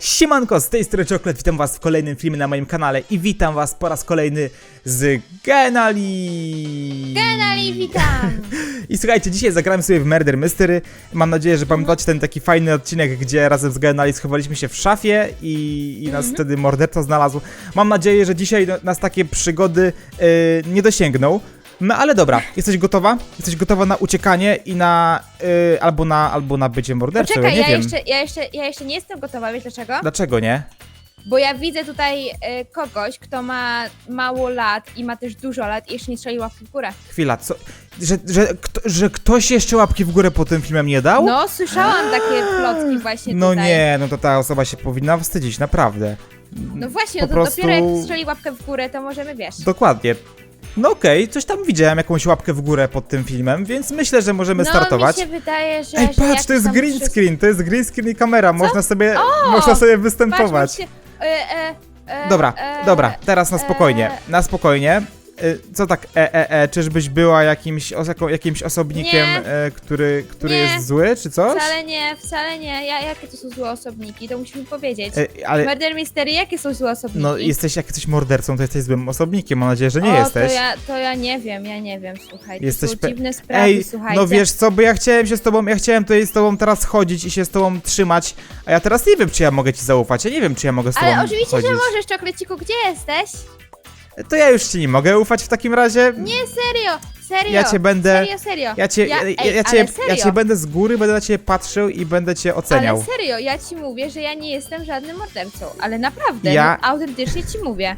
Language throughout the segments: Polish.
Siemanko, z tej strony Czoklet, witam was w kolejnym filmie na moim kanale i witam was po raz kolejny z Genali! Genali, witam! I słuchajcie, dzisiaj zagramy sobie w Murder Mystery. Mam nadzieję, że pamiętacie ten taki fajny odcinek, gdzie razem z Genali schowaliśmy się w szafie i, i nas wtedy morderca znalazł. Mam nadzieję, że dzisiaj nas takie przygody yy, nie dosięgną. No ale dobra, jesteś gotowa? Jesteś gotowa na uciekanie i na... Yy, albo na albo na bycie mordercą, Poczekaj, ja nie ja wiem. jeszcze, ja, jeszcze, ja jeszcze nie jestem gotowa, wiesz dlaczego? Dlaczego nie? Bo ja widzę tutaj e, kogoś, kto ma mało lat i ma też dużo lat i jeszcze nie strzelił łapki w górę. Chwila, co? Że, że, kto, że ktoś jeszcze łapki w górę po tym filmem nie dał? No, słyszałam takie plotki właśnie No tutaj. nie, no to ta osoba się powinna wstydzić, naprawdę. No właśnie, Po no to prostu- dopiero jak strzeli łapkę w górę, to możemy, wiesz. Dokładnie. No okej, coś tam widziałem, jakąś łapkę w górę pod tym filmem, więc myślę, że możemy no, startować. mi się wydaje, że... Ej, że patrz, jak to jest tam green wszyscy- screen, to jest green screen i kamera, można sobie, O! można sobie Patrz, występować. mi się, e, e, e, Dobra, e, dobra, teraz na spokojnie, e, na spokojnie. Y, Co tak, e, e, e, czyżbyś była jakimś, os jakimś osobnikiem, Nie. e, który, który Nie. jest zły, czy coś? Wcale nie, wcale nie. Ja, jakie to są złe osobniki? To musisz mi powiedzieć. E, ale, Murder Mystery, jakie są złe osobniki? no jesteś, jak jesteś mordercą, to jesteś złym osobnikiem, mam nadzieję, że nie o, jesteś. To ja, to ja nie wiem, ja nie wiem, słuchaj. Jesteś to są dziwne sprawy, Ej, słuchajcie. no wiesz co, bo ja chciałem się z tobą, ja chciałem tutaj z tobą teraz chodzić i się z tobą trzymać, a ja teraz nie wiem, czy ja mogę ci zaufać, ja nie wiem, czy ja mogę z tobą Ale oczywiście, chodzić. że możesz, Czokleciku, gdzie jesteś? To ja już ci nie mogę ufać w takim razie. Nie, serio, serio. Ja cię będę- Serio, serio. Ja cię, ja, Ja- ja, ej, ja, cię, ale serio. ja cię będę z góry, będę na ciebie patrzył i będę cię oceniał. Ale serio, ja ci mówię, że ja nie jestem żadnym mordercą. Ale naprawdę, Ja- no, autentycznie ci mówię.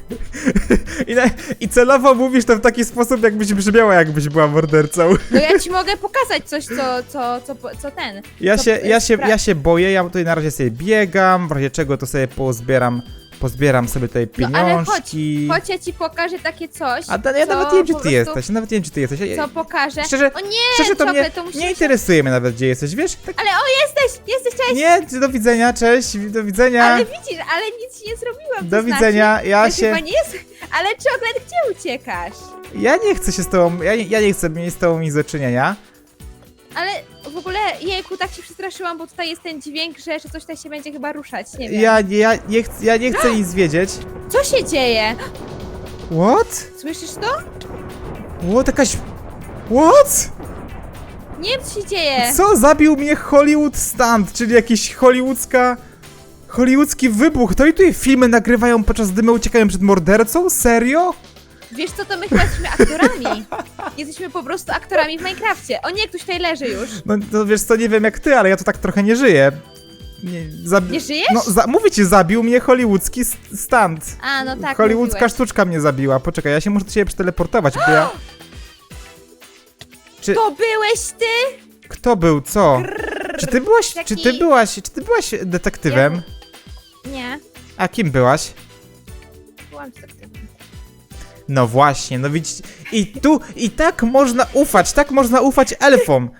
I, na, I celowo mówisz to w taki sposób, jakbyś brzmiała, jakbyś była mordercą. No ja ci mogę pokazać coś, co, co, co, co ten. Ja co się, ja, się, ja się boję, ja tutaj na razie sobie biegam, w razie czego to sobie pozbieram, pozbieram sobie tutaj No ale chodź, pieniążki. chodź, ja ci pokażę takie coś, A ta, ja co nawet nie wiem, gdzie po ty prostu- jesteś, ja nawet nie wiem, gdzie ty jesteś. Ja, co pokażę. Szczerze- o nie, Szczerze to mnie to nie się- interesuje mnie nawet, gdzie jesteś, wiesz? Tak, Ale o, jesteś, jesteś, cześć. nie, do widzenia, cześć, do widzenia. Ale widzisz, ale nic ci nie zrobiłam. to Do znaczy, widzenia, ja że się... Chyba nie jest... Ale czoklet, gdzie uciekasz? Ja nie chcę się z tobą, ja nie, ja nie chcę mieć z tobą nic do czynienia. Ale w ogóle, jejku, tak się przestraszyłam, bo tutaj jest ten dźwięk, że, coś tam się będzie chyba ruszać, nie wiem. Ja, ja, nie, chcę, ja nie chcę nic wiedzieć. Co się dzieje? What? Słyszysz to? What? Jakaś... What? Nie wiem, co się dzieje. Co? Zabił mnie Hollywood Stunt, czyli jakiś hollywoodzka... Hollywoodzki wybuch. To i tutaj filmy nagrywają podczas gdy my uciekają przed mordercą? Serio? Wiesz co, to my chyba jesteśmy aktorami. Jesteśmy po prostu aktorami w Minecrafcie. O nie, ktoś tutaj leży już. No, no wiesz co, nie wiem jak ty, ale ja to tak trochę nie żyję. Nie, zabi- Nie żyjesz? No, za- mówię ci, zabił mnie hollywoodzki s- stunt. A, no tak, Hollywoodzka mówiłeś. sztuczka mnie zabiła. Poczekaj, ja się muszę do ciebie przeteleportować, bo ja... Czy... To byłeś ty? Kto był? Co? Czy ty byłaś, czy ty Taki- byłaś, czy ty byłaś detektywem? Nie, A kim byłaś? byłam detektywem. No właśnie, no widzicie. I tu, i tak można ufać, tak można ufać elfom.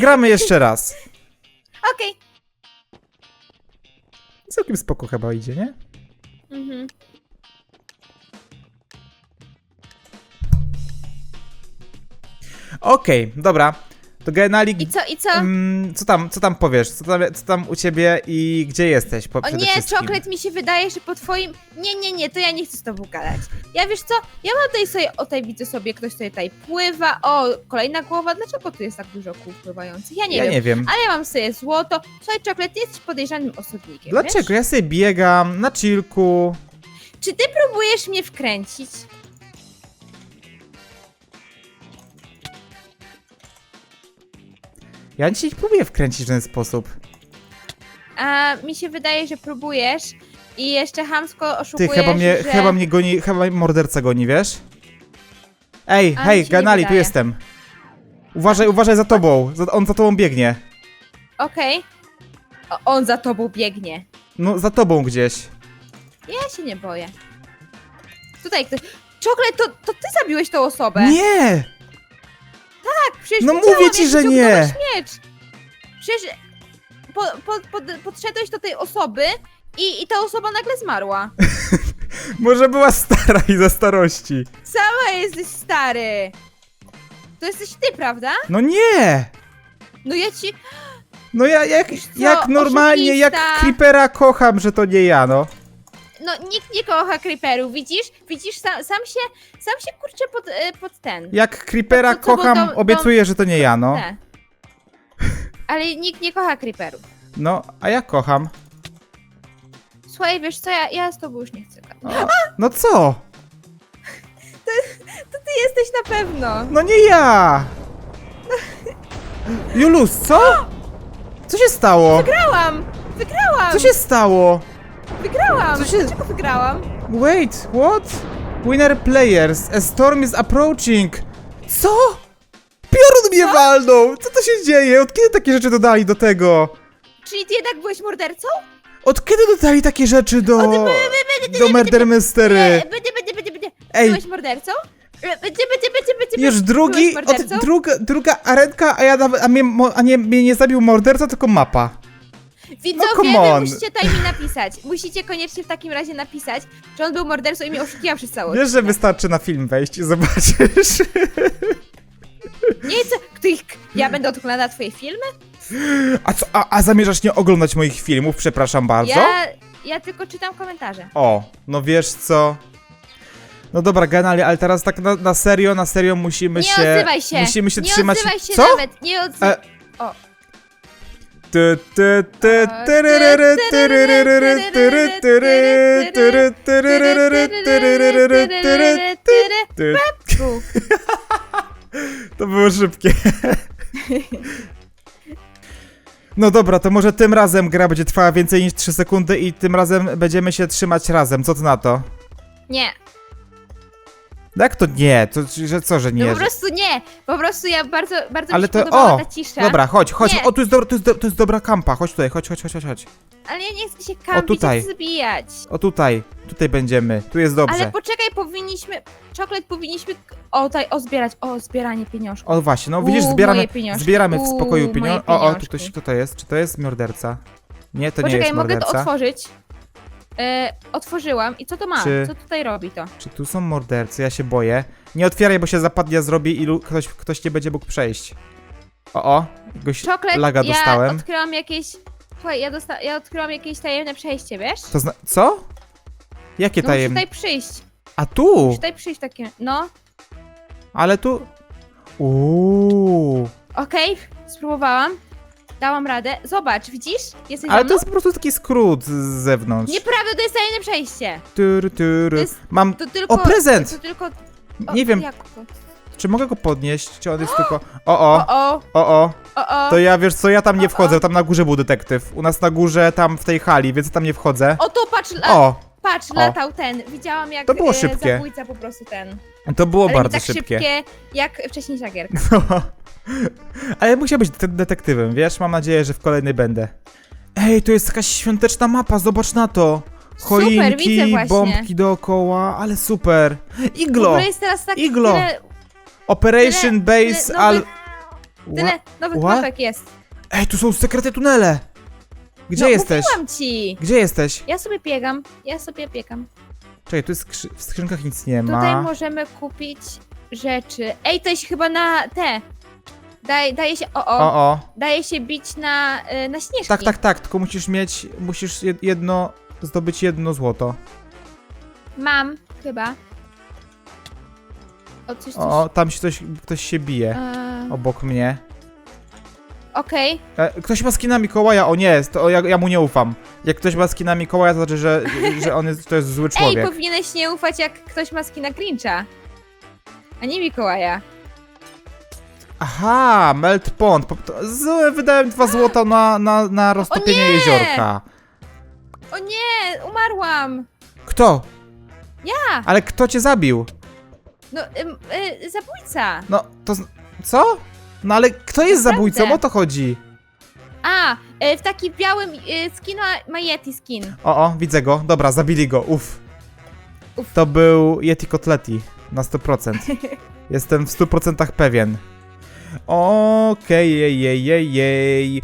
Gramy jeszcze raz. Okej. Całkiem spoko chyba idzie, nie? Mhm. Okej, dobra. To Genalik, I co, i co? mm, co tam, co tam powiesz? Co tam, co tam u ciebie i gdzie jesteś? Po, O nie, wszystkim? czoklet mi się wydaje, że po twoim... Nie, nie, nie, to ja nie chcę z tobą gadać. Ja wiesz co, ja mam tutaj sobie, o tutaj widzę sobie, ktoś sobie tutaj pływa, o, kolejna głowa, dlaczego tu jest tak dużo kół pływających? Ja nie ja wiem. nie wiem. Ale ja mam sobie złoto. Słuchaj, czoklet, jesteś podejrzanym osobnikiem, Dlaczego? Wiesz? Ja sobie biegam na chillku. Czy ty próbujesz mnie wkręcić? Ja nie próbuję wkręcić w ten sposób. A mi się wydaje, że próbujesz i jeszcze hamsko Ty, oszukujesz, chyba mnie, że... chyba mnie goni, chyba morderca goni, wiesz? Ej, A, mi hej, się nie Ganali, tu wydaje. jestem. Uważaj, uważaj za tobą. Za, on za tobą biegnie. Okej. O, On za tobą biegnie. No, za tobą gdzieś. Ja się nie boję. Tutaj ktoś... Czoklet, to, to ty zabiłeś tą osobę. Nie! Tak, przecież No widziałam, mówię ci, jak że nie. wyciągnąłeś miecz. Przecież po, po, pod, podszedłeś do tej osoby i, i ta osoba nagle zmarła. Może była stara i za starości. Sama jesteś stary. To jesteś ty, prawda? No nie! No ja ci... No ja jak, co, jak normalnie, jak oszukista. Creepera kocham, że to nie ja, no. No nikt nie kocha creeperów, widzisz? Widzisz, sam, sam się, sam się kurczę pod, e, pod ten. Jak Creepera To kocham, dom- obiecuję, że to nie ja, no. Te. Ale nikt nie kocha creeperów. No, a ja kocham. Słuchaj, wiesz co, ja, ja z tobą już nie chcę gadać. No co? To ty jesteś na pewno. No nie ja! Julus, co? Co się stało? Wygrałam! Wygrałam! Co się stało? Wygrałam! co się- Dlaczego wygrałam? Wait, what? Winner players, a storm is approaching. Co? Piorun mnie walnął! Co to się dzieje? Od kiedy takie rzeczy dodali do tego? Czyli ty jednak byłeś mordercą? Od kiedy dodali takie rzeczy do... do Murder Mystery? Będzie, będzie, będzie, będzie. Ej. Byłeś mordercą? Będzie, będzie, będzie, będzie. Już drugi, Byłeś od, mordercą? druga, druga arenka, a ja nawet, a mnie, mo- a nie, mnie nie zabił morderca, tylko mapa. Widzowie, No, come wy on. musicie tutaj mi napisać. Musicie koniecznie w takim razie napisać, że on był mordercą i mnie oszukiwał przez cały Wiesz, że wystarczy na film wejść i zobaczysz. Nie, co? Ja będę odkładała twoje filmy? A co, a, a zamierzasz nie oglądać moich filmów, przepraszam bardzo? Ja, ja tylko czytam komentarze. O, no wiesz co? No dobra, generalnie, ale teraz tak na, na serio, na serio musimy Nie się... odzywaj się! Musimy się nie trzymać... odzywaj się Co? nawet, nie odzywaj... E, O. To było szybkie. No dobra, to może tym razem gra będzie trwała więcej niż 3 sekundy i tym razem będziemy się trzymać razem. Co ty na to? Nie, Jak to nie? To, że co, że no nie? po że... prostu nie. Po prostu ja bardzo, bardzo Ale mi się to... podobała O! ta cisza. Dobra, chodź, chodź. Nie. O, tu jest, do, tu, jest do, tu jest dobra kampa. Chodź tutaj, chodź, chodź, chodź, chodź. Ale ja nie chcę się kampić, tutaj. ja chcę zabijać. O tutaj, tutaj będziemy. Tu jest dobrze. Ale poczekaj, powinniśmy... Czoklet powinniśmy... O, tutaj, o, zbierać. O, zbieranie pieniążków. O właśnie, no widzisz, Uuu, zbieramy, moje pieniążki. zbieramy w Uuu, spokoju moje pieniądze. O, o, tu pieniążki. ktoś, kto to jest? Czy to jest morderca? Nie, to nie Poczekaj, jest mogę to morderca. otworzyć. E, otworzyłam. I co to ma? Czy- Co tutaj robi to? Czy tu są mordercy? Ja się boję. Nie otwieraj, bo się zapadnie, zrobi i lu- ktoś, ktoś nie będzie mógł przejść. O, o, jakiegoś Czoklet, laga ja dostałem. odkryłam jakieś... Słuchaj, ja, dosta... ja odkryłam jakieś tajemne przejście, wiesz? To zna... Co? Jakie No musisz tajemne? tutaj przyjść. A tu! Musisz tutaj przyjść takie... No, Ale tu... Uuu. okej, spróbowałam. Dałam radę. Zobacz, widzisz? Jesteś Ale za to mną? jest po prostu taki skrót z zewnątrz. Nieprawda, to jest tajemne przejście. Tyry. To jest- Mam... To tylko... O, prezent! To tylko... O, Nie wiem. Jak to? Czy mogę go podnieść? Czy on jest tylko... O, o, O, o, o, o. o. To ja, wiesz co, ja tam nie wchodzę, tam na górze był detektyw. U nas na górze, tam w tej hali, więc tam nie wchodzę. O, to patrz, la... O, patrz, latał ten. Widziałam jak To było e, szybkie. zabójca po prostu ten. to było Ale nie bardzo tak szybkie. jak wcześniejsza gierka. No. Ale musiał być de- detektywem, wiesz? Mam nadzieję, że w kolejnej będę. Ej, to jest jakaś świąteczna mapa, zobacz na to. Super, widzę Choinki, właśnie. bombki dookoła, ale super. W Iglo! ogóle jest teraz tak Iglo. tyle, Operation tyle Base nowych- Al... tyle nowych What? mapek jest. Ej, tu są sekretne tunele! Gdzie no, jesteś? Mówiłam ci. Gdzie jesteś? Ja sobie biegam, ja sobie biegam. Czekaj, tu jest skrzy... w skrzynkach nic nie ma. Tutaj możemy kupić rzeczy. Ej, to się chyba na te. Daj, daje się. O, o, O, o. Daje się bić na, y, na śnieżki. Tak, tak, tak, tylko musisz mieć, musisz jed- jedno, zdobyć jedno złoto. Mam, chyba. O, coś, coś. O, tam się coś, ktoś się bije E, obok mnie. Okej. E, ktoś ma skina Mikołaja, o nie, to ja, ja mu nie ufam. Jak ktoś ma skina Mikołaja, to znaczy, że, że on jest, to jest zły Ej, człowiek. powinieneś nie ufać, jak ktoś ma skina Grincha. A nie Mikołaja. Aha, Melt Pond. Po- to- z- Wydałem dwa złota na, na, na roztopienie nie! jeziorka. O nie, umarłam. Kto? Ja. Ale kto cię zabił? No, ym, y, zabójca. No, to... z- Co? No ale kto jest Naprawdę. zabójcą? O to chodzi. A, y, w taki białym y, skin ma, ma Yeti skin. O, o, widzę go. Dobra, zabili go. Uff. Uf. To był Yeti Kotleti. Na 100%. Jestem w 100% pewien. Okej, jej, jej, jej, jej.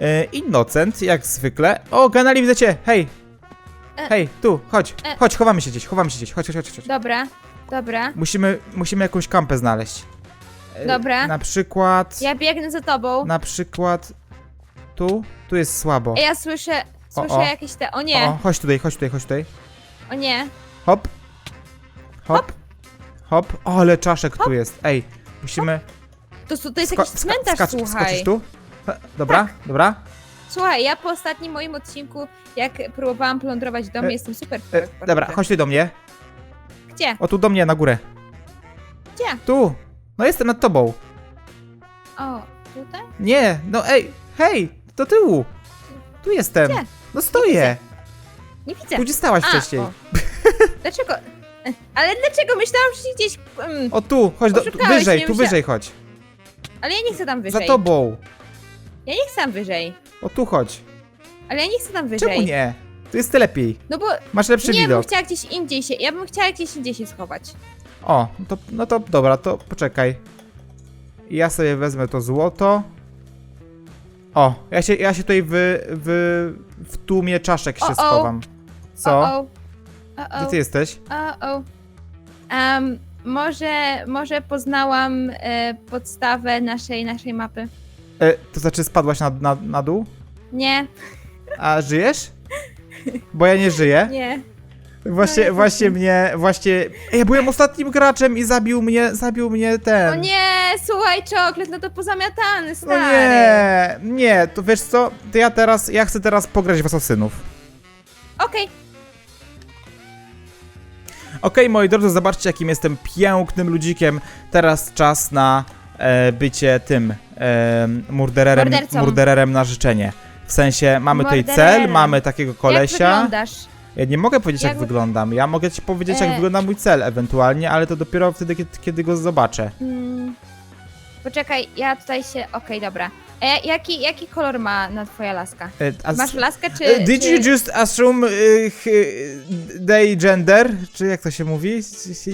E, Innocent, jak zwykle. O, kanali widzę cię. Hej. E. Hej, tu, chodź. E. Chodź, chowamy się gdzieś, chowamy się gdzieś. Chodź, chodź, chodź. chodź. Dobra, dobra. Musimy, musimy jakąś kampę znaleźć. E, Dobra. Na przykład... Ja biegnę za tobą. Na przykład... Tu? Tu jest słabo. Ej, ja słyszę, słyszę o. jakieś te... O O, nie, o, chodź tutaj, chodź tutaj, chodź tutaj. o nie. Hop. Hop. Hop. O, ale czaszek tu jest. Ej, musimy... To, to jest Sko- jakiś cmentarz, skacz- słuchaj. Tu? Dobra, dobra. Słuchaj, ja po ostatnim moim odcinku, jak próbowałam plądrować dom, E, jestem super. E, dobra, chodź tu do mnie. Gdzie? O, tu do mnie, na górę. Gdzie? Tu. No jestem nad tobą. O, tutaj? Nie, no ej, hej, do tyłu. Tu jestem. Gdzie? No stoję. Nie widzę. Tu gdzie stałaś A, wcześniej. o. Dlaczego? Ale dlaczego? Myślałam, że gdzieś... Mm, O tu, chodź do, tu Oszukałeś wyżej, tu myśla- wyżej chodź. Ale ja nie chcę tam wyżej. Za tobą. Ja nie chcę tam wyżej. O tu chodź. Ale ja nie chcę tam wyżej. Czemu nie? Tu jest lepiej. No bo Masz lepszy nie, bym widok. chciała gdzieś indziej się... Ja bym chciała gdzieś indziej się schować. O, no to, no to dobra, to poczekaj. Ja sobie wezmę to złoto. O, ja się, ja się tutaj w, w, w tłumie czaszek się O, o. schowam. Co? O, o. O, Gdzie ty jesteś? O, o. Um, może, może poznałam e, podstawę naszej, naszej mapy. E, to znaczy spadłaś na, na, na dół? Nie, A żyjesz? Bo ja nie żyję. nie. Właśnie, No, właśnie mnie, właśnie... Ja byłem ostatnim graczem i zabił mnie, zabił mnie ten... O nie, słuchaj, czoklet, no to pozamiatany, No stary. nie, nie, to wiesz co, to ja teraz, ja chcę teraz pograć w asasynów. Okej, Okej, moi drodzy, zobaczcie jakim jestem pięknym ludzikiem. Teraz czas na e, bycie tym e, murdererem, Mordercą. murdererem na życzenie. W sensie, mamy tutaj cel, mamy takiego jak kolesia. wyglądasz? Ja nie mogę powiedzieć jak, Jak wy- wyglądam, ja mogę ci powiedzieć jak E. wygląda mój cel ewentualnie, ale to dopiero wtedy, kiedy, kiedy go zobaczę. Mm, poczekaj, ja tutaj się... Okej, dobra. Jaki, jaki kolor ma na twoja laska? E, a z- Masz laskę, czy... e, Did czy... you just assume y, ch- they gender? Czy jak to się mówi?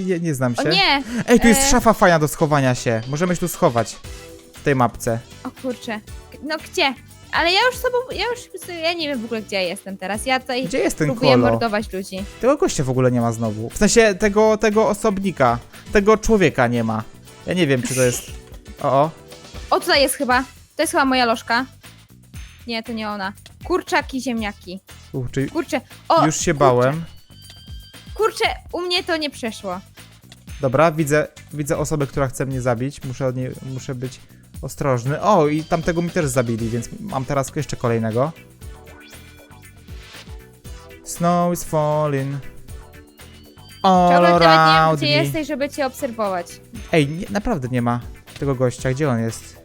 Nie, nie znam O się. nie! Ej, tu jest E. szafa fajna do schowania się. Możemy się tu schować. W tej mapce. O kurczę. No gdzie? Ale ja już sobą... Ja już... Ja nie wiem w ogóle, gdzie ja jestem teraz. Ja tutaj Gdzie jest ten próbuję kolo? mordować ludzi. Tego gościa w ogóle nie ma znowu. W sensie tego, tego osobnika. Tego człowieka nie ma. Ja nie wiem, czy to jest... O, o. O, tutaj jest chyba. To jest chyba moja lożka. Nie, to nie ona. Kurczaki, ziemniaki. U, czyli Kurczę. O, już się bałem. kurczę, u mnie to nie przeszło. Dobra, widzę, widzę osobę, która chce mnie zabić. Muszę od niej, muszę być ostrożny. O, i tamtego mi też zabili, więc mam teraz jeszcze kolejnego. Snow is falling. All nawet nie wiem, around gdzie me. jesteś, żeby cię obserwować. Ej, nie, naprawdę nie ma tego gościa. Gdzie on jest?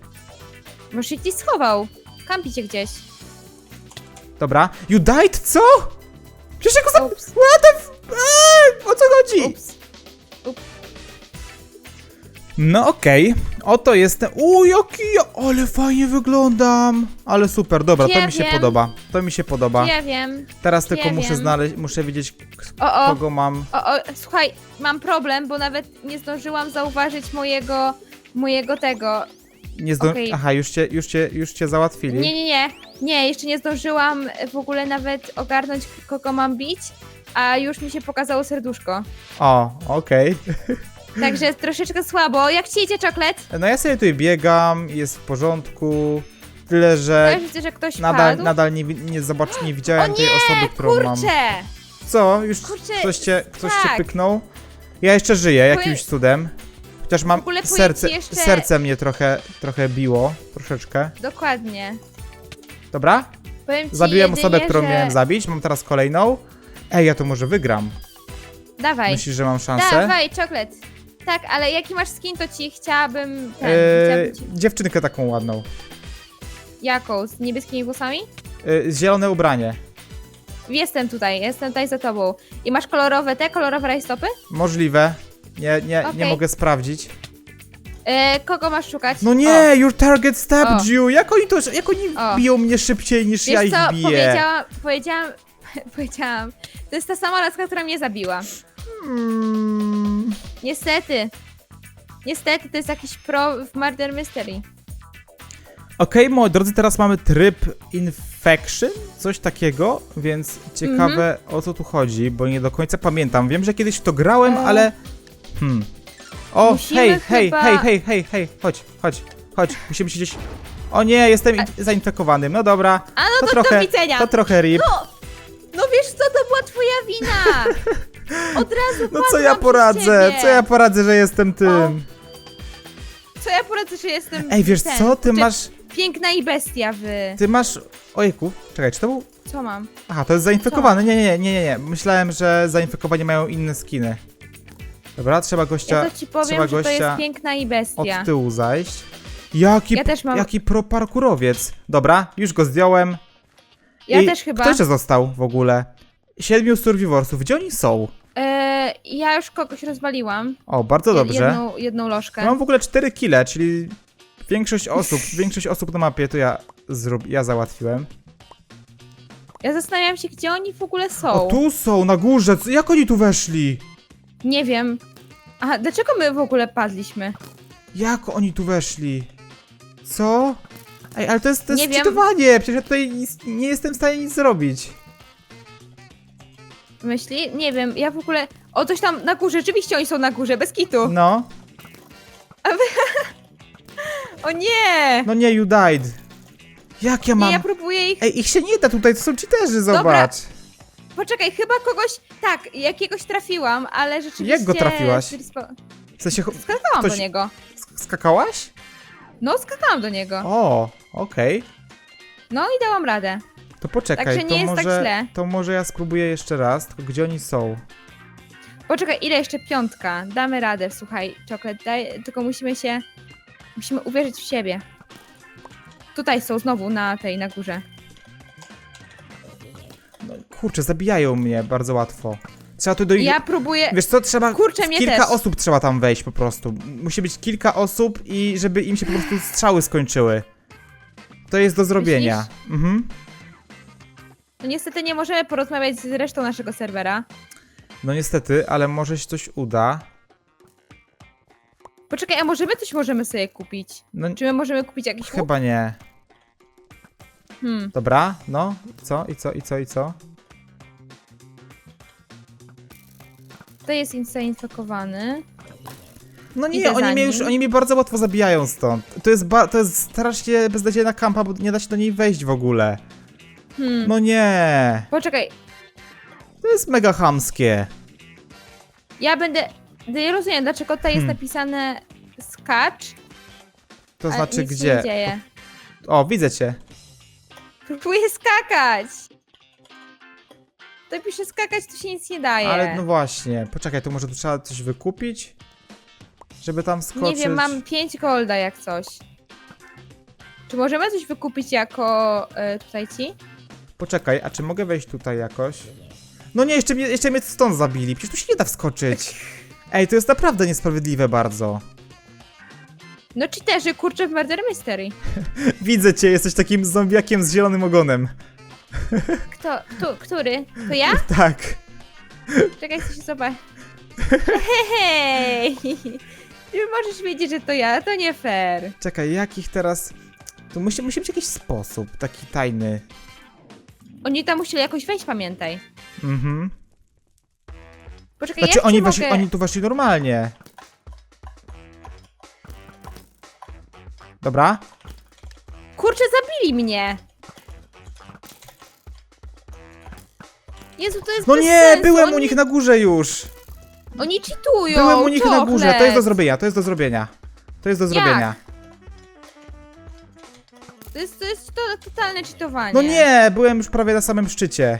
Może się gdzieś schował. Kampi cię gdzieś. Dobra. You died? Co? Przecież ja go za... Ups, What the f... Eee, o co chodzi? ups. No okej. Oto jestem... U, jaki... ja- Ale fajnie wyglądam. Ale super, dobra, to Ja mi się wiem. podoba. To mi się podoba. Ja wiem. Teraz tylko ja muszę wiem. znaleźć, muszę wiedzieć, k- O, o, kogo mam. o, o, słuchaj, mam problem, bo nawet nie zdążyłam zauważyć mojego, mojego tego. Nie zdo... okej. Aha, już cię, już cię, już cię załatwili. Nie, nie, nie. Nie, jeszcze nie zdążyłam w ogóle nawet ogarnąć, kogo mam bić, a już mi się pokazało serduszko. O, okej. Także troszeczkę słabo. Jak ci idzie czoklet? No ja sobie tutaj biegam, jest w porządku. Tyle, że Ja widzę, że ktoś nadal, padł. nadal nie, wi- nie zobacz, nie widziałem tej osoby, którą mam. kurczę! Co? Już Kurczę, ktoś cię, ktoś cię tak. pyknął? Ja jeszcze żyję, jakimś cudem. Chociaż mam W ogóle serce, jeszcze- serce mnie trochę, trochę biło, troszeczkę. Dokładnie. Dobra? Powiem ci Zabiłem jedynie, osobę, którą że... miałem zabić, mam teraz kolejną. Ej, ja to może wygram. Dawaj, Myślisz, że mam szansę? dawaj, czoklet. Tak, ale jaki masz skin, to ci chciałabym ten, Eee, chciałabym ci... dziewczynkę taką ładną. Jaką? Z niebieskimi włosami? Yy, zielone ubranie. Jestem tutaj, jestem tutaj za tobą. I masz kolorowe te, kolorowe rajstopy? Możliwe. Nie, nie, nie Okej. mogę sprawdzić. E, kogo masz szukać? No nie, your target stabbed O. you! Jak oni to, jak oni O. biją mnie szybciej niż ja Wiesz ich co, biję? powiedziałam, powiedziałam, powiedziałam. To jest ta sama laska, która mnie zabiła. Mm, Niestety. Niestety, to jest jakiś pro w Murder Mystery. Okej, moi drodzy, teraz mamy tryb infection, coś takiego, więc ciekawe o co tu chodzi, bo nie do końca pamiętam. Wiem, że kiedyś w to grałem, E. ale... Hmm. O, Musimy hej, hej, chyba- hej, hej, hej, hej, chodź, chodź, chodź, musimy się gdzieś... O nie, jestem in- zainfekowanym. No dobra. A no To do widzenia. to trochę rip. No, no wiesz co, to była twoja wina. Od razu No co padłam ja przez poradzę? ciebie. Co ja poradzę, że jestem tym? Co ja poradzę, że jestem Ej, wiesz ten, co? Ty masz... Piękna i bestia wy. Ty masz... Ojejku, czekaj, czy to był... Co mam? Aha, to jest zainfekowany. Nie, nie, nie, nie, nie, nie. Myślałem, że zainfekowani mają inne skiny. Dobra, trzeba gościa Ja to ci powiem, trzeba że to gościa jest piękna i bestia. od tyłu zajść. Jaki, Ja też mam- jaki pro parkurowiec. Dobra, już go zdjąłem. Ja I też chyba. Kto jeszcze został w ogóle? Siedmiu survivorsów. Gdzie oni są? E, ja już kogoś rozwaliłam. O, bardzo dobrze. Jedną, jedną lożkę. Ja mam w ogóle cztery kile, czyli większość osób, większość osób na mapie to ja zrób, ja załatwiłem. Ja zastanawiam się, gdzie oni w ogóle są. O, tu są, na górze. Jak oni tu weszli? Nie wiem. Aha, dlaczego my w ogóle padliśmy? Jak oni tu weszli? Co? Ej, ale to jest, to jest Nie wiem. cheatowanie, przecież ja tutaj nic, nie jestem w stanie nic zrobić. Myśli? Nie wiem, ja w ogóle... O, coś tam na górze, rzeczywiście oni są na górze, bez kitu. No, O nie! no nie, you died. Jak ja Nie, mam... ja próbuję ich... Ej, ich się nie da tutaj, to są cheaterzy, zobacz. Poczekaj, chyba kogoś... Tak, jakiegoś trafiłam, ale rzeczywiście... Jak go trafiłaś? W sensie, Skakałam Ktoś- do niego. sk- skakałaś? No, skakałam do niego. O, okej. No i dałam radę. To poczekaj, Także to nie jest tak może, źle. to może ja spróbuję jeszcze raz, tylko gdzie oni są? Poczekaj, ile jeszcze piątka? Damy radę, słuchaj, czoklet, daj, tylko musimy się... Musimy uwierzyć w siebie. Tutaj są znowu, na tej, na górze. No, kurczę, zabijają mnie bardzo łatwo. Trzeba tu do... Ja próbuję... Wiesz co, trzeba... Kurczę, mnie kilka też. osób trzeba tam wejść po prostu. Musi być kilka osób i żeby im się po prostu strzały skończyły. To jest do zrobienia. Mhm. No niestety nie możemy porozmawiać z resztą naszego serwera. No niestety, ale może się coś uda. Poczekaj, a może my coś możemy sobie kupić? No Czy my możemy kupić jakiś łuk? chyba nie. Hmm. Dobra, no. Co? I co? I co? I co? To jest in- zainfekowany. No nie, Idę oni mnie już, oni mnie bardzo łatwo zabijają stąd. To jest, ba, to jest strasznie beznadziejna kampa, bo nie da się do niej wejść w ogóle. Hmm. No nie. Poczekaj, To jest mega chamskie. ja będę... Nie rozumiem, dlaczego tutaj jest Hmm. napisane skacz, To znaczy nic się gdzie? nie dzieje. O, widzę cię. Próbuję skakać! To pisze skakać, to się nic nie daje. Ale no właśnie, poczekaj, to może tu trzeba coś wykupić? Żeby tam skoczyć. nie wiem, mam 5 golda jak coś. Czy możemy coś wykupić jako y, tutaj ci? Poczekaj, a czy mogę wejść tutaj jakoś? No nie, jeszcze mnie, jeszcze mnie stąd zabili, przecież tu się nie da wskoczyć. Ej, to jest naprawdę niesprawiedliwe bardzo. No cheaterzy, kurczę w Murder Mystery. Widzę cię, jesteś takim zombiakiem z zielonym ogonem. Kto, kto, który? To ja? Tak. Czekaj, chcę się zobaczyć. Hej! Ty możesz wiedzieć, że to ja, to nie fair. Czekaj, jakich teraz... Tu musi, musi być jakiś sposób, taki tajny. Oni tam musieli jakoś wejść, pamiętaj. Mhm. Poczekaj, Znaczy jak oni, weszli, mogę... oni tu weszli normalnie. Dobra. Kurczę, zabili mnie! Jezu, to jest No bez nie, sensu. byłem oni, u nich na górze już. Oni cheatują, Byłem u nich na górze, to jest do zrobienia, to jest do zrobienia. To jest do zrobienia. To jest, to jest to, totalne cheatowanie. No nie, byłem już prawie na samym szczycie.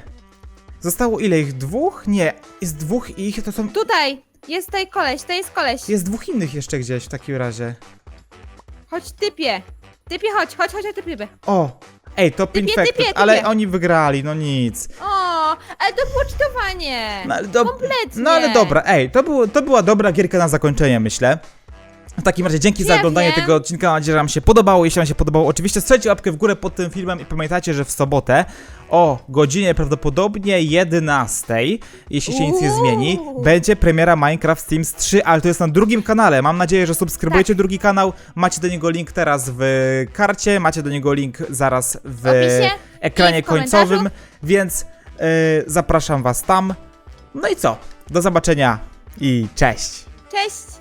Zostało ile ich? Dwóch? Nie, jest dwóch ich, to są... Tutaj, jest tutaj koleś, to jest koleś. Jest dwóch innych jeszcze gdzieś w takim razie. Chodź, typie. Typie, chodź, chodź, chodź, typie. O! Ej, top Typie, infected, typie, ale oni wygrali, no nic. O, ale to było. No ale. Kompletnie. no ale dobra, ej, to, było, to była dobra gierka na zakończenie, myślę. W takim razie dzięki za oglądanie tego odcinka, mam nadzieję, że wam się podobało. Jeśli wam się podobało, oczywiście strzelcie łapkę w górę pod tym filmem i pamiętajcie, że w sobotę o godzinie prawdopodobnie 11, jeśli się nic nie Uuu. zmieni, będzie premiera Minecraft Teams 3, ale to jest na drugim kanale. Mam nadzieję, że subskrybujecie Tak. drugi kanał. Macie do niego link teraz w karcie, macie do niego link zaraz w, opisie ekranie i w komentarzu. końcowym, więc yy, zapraszam was tam. No i co? Do zobaczenia i cześć! Cześć.